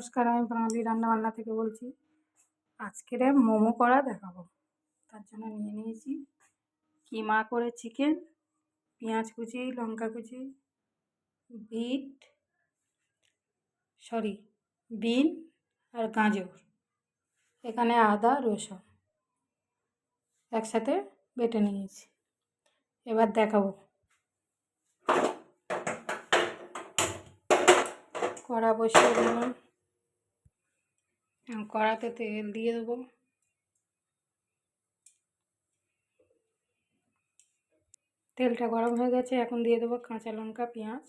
নমস্কার, আমি প্রণালী রান্নাবান্না থেকে বলছি। আজকের মোমো করা দেখাবো। তার জন্য নিয়ে নিয়েছি কিমা করে চিকেন, পেঁয়াজ কুচি, লঙ্কা কুচি, বিট, সরি, বিন আর গাজর। এখানে আদা, রসুন একসাথে বেটে নিয়েছি। এবার দেখাবো। কড়া বসিয়ে দিলাম। কড়াতে তেল দিয়ে দেবো। তেলটা গরম হয়ে গেছে, এখন দিয়ে দেবো কাঁচা লঙ্কা, পেঁয়াজ।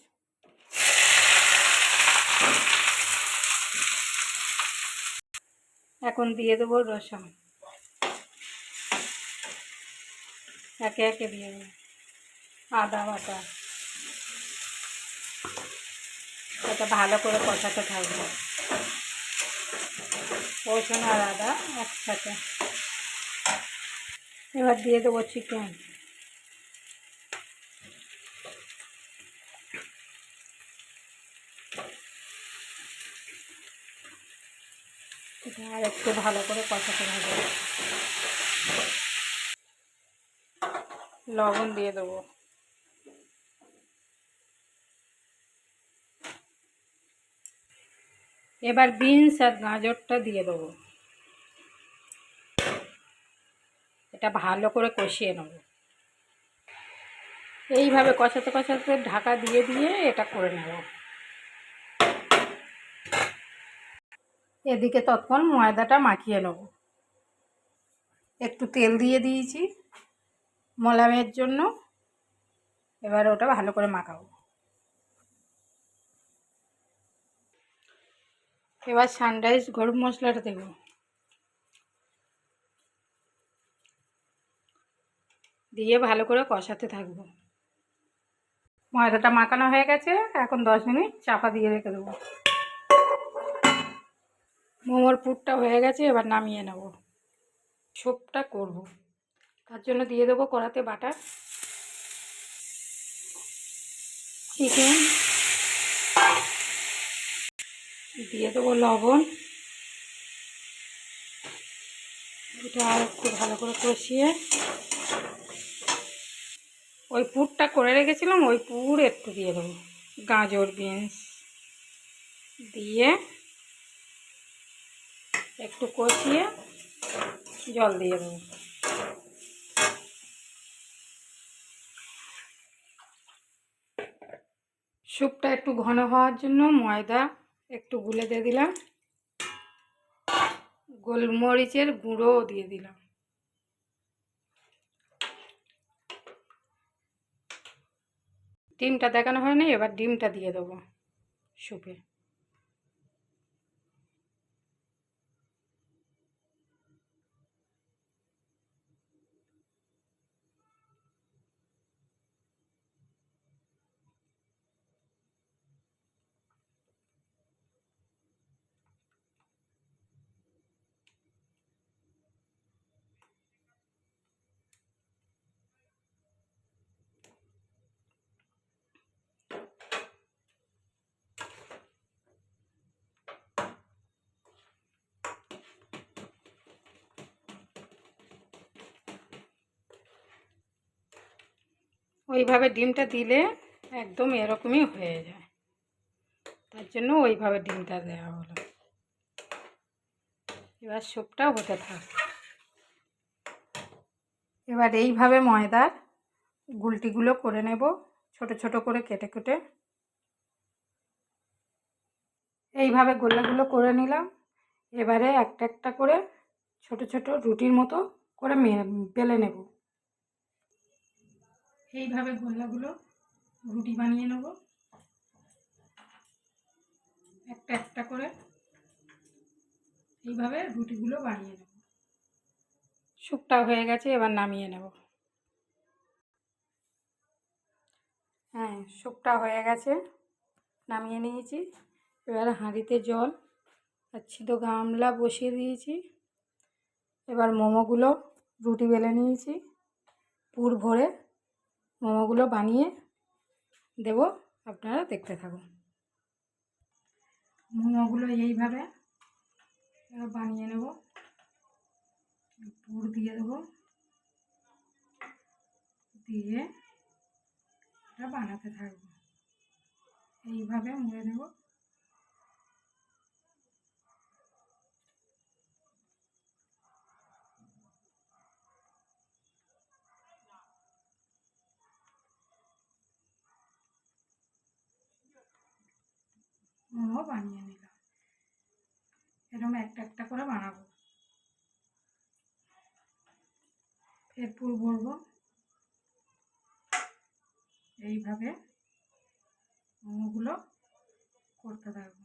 এখন দিয়ে দেবো রসুন। একে একে দিয়ে দেবো। আদা বাটা। এটা ভালো করে কষাতে থাকবে। রসুন আর আদা একসাথে। এবার দিয়ে দেবো চিকেন আর একটু ভালো করে কষাতে হবে। লবণ দিয়ে দেবো। এবার বিনস আর গাজরটা দিয়ে দেবো। এটা ভালো করে কষিয়ে নেব। এইভাবে কষাতে কষাতে ঢাকা দিয়ে দিয়ে এটা করে নেব। এদিকে তৎক্ষণ ময়দাটা মাখিয়ে নেব। একটু তেল দিয়ে দিয়েছি মলামের জন্য। এবার ওটা ভালো করে মাখাবো। এবার সানরাইজ গরম মশলাটা দেব। দিয়ে ভালো করে কষাতে থাকব। ময়দাটা মাখানো হয়ে গেছে, এখন দশ মিনিট চাপা দিয়ে রেখে দেবো। মোমোর পুরটা হয়ে গেছে, এবার নামিয়ে নেব। সোপটা করব। তার জন্য দিয়ে দেবো কড়াতে বাটার। চিকেন দিয়ে দেবো লবণ। এটা আর একটু ভালো করে কষিয়ে। ওই পুরটা করে রেখেছিলাম, ওই পুর একটু দিয়ে দেবো। গাজর, বিনস দিয়ে একটু কষিয়ে জল দিয়ে দেবো। স্যুপটা একটু ঘন হওয়ার জন্য ময়দা একটু গুলে দিয়ে দিলাম। গোলমরিচের গুঁড়োও দিয়ে দিলাম। ডিমটা দেখানো হয়নি, এবার ডিমটা দিয়ে দেবো। স্যুপে ওইভাবে ডিমটা দিলে একদম এরকমই হয়ে যায়। তার জন্য ওইভাবে ডিমটা দেওয়া হলো। এবার স্যুপটা হতে থাক। এবার এইভাবে ময়দার গুলটিগুলো করে নেব, ছোট ছোট করে কেটে কেটে। এইভাবে গোল্লাগুলো করে নিলাম। এবারে একটা একটা করে ছোট ছোট রুটির মতো করে বেলে নেব। এইভাবে গোল্লাগুলো রুটি বানিয়ে নেব। একটা একটা করে এইভাবে রুটিগুলো বানিয়ে নেব। শুকটা হয়ে গেছে, এবার নামিয়ে নেব। হ্যাঁ শুকটা হয়ে গেছে, নামিয়ে নিয়েছি। এবার হাঁড়িতে জল আর ছিটো গামলা বসিয়ে দিয়েছি। এবার মোমোগুলো রুটি বেলে নিয়েছি। পুর ভরে মোমোগুলো বানিয়ে দেব, আপনারা দেখতে থাকুন। মোমোগুলো এইভাবে বানিয়ে নেব। পুর দিয়ে দেবো। দিয়ে এটা বানাতে থাকব। এইভাবে মুড়ে দেবো। মোমো বানিয়ে নিলাম এরকম একটা একটা করে বানাবো। ফের পুর ভরবো এইভাবে মোমোগুলো করতে থাকব।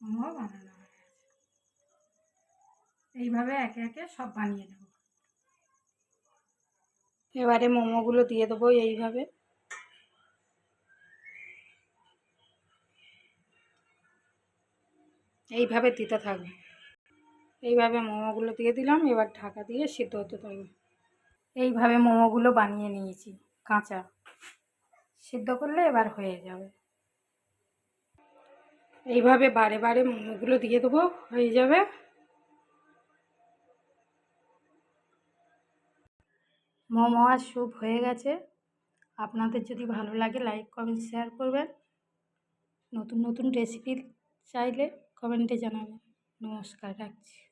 মোমো বানানো হয়ে গেছে। এইভাবে একে একে সব বানিয়ে নেব। এবারে মোমোগুলো দিয়ে দেবো এইভাবে। এইভাবে দিতে থাকবে। এইভাবে মোমোগুলো দিয়ে দিলাম, এবার ঢাকা দিয়ে সিদ্ধ হতে থাকবে। এইভাবে মোমোগুলো বানিয়ে নিয়েছি, কাঁচা। সিদ্ধ করলে এবার হয়ে যাবে। এইভাবে বারে বারে মোমোগুলো দিয়ে দেবো, হয়ে যাবে। মোমো আর স্যুপ হয়ে গেছে। আপনাদের যদি ভালো লাগে লাইক কমেন্ট শেয়ার করবেন। নতুন নতুন রেসিপি চাইলে কমেন্টে জানাবেন। নমস্কার, রাখছি।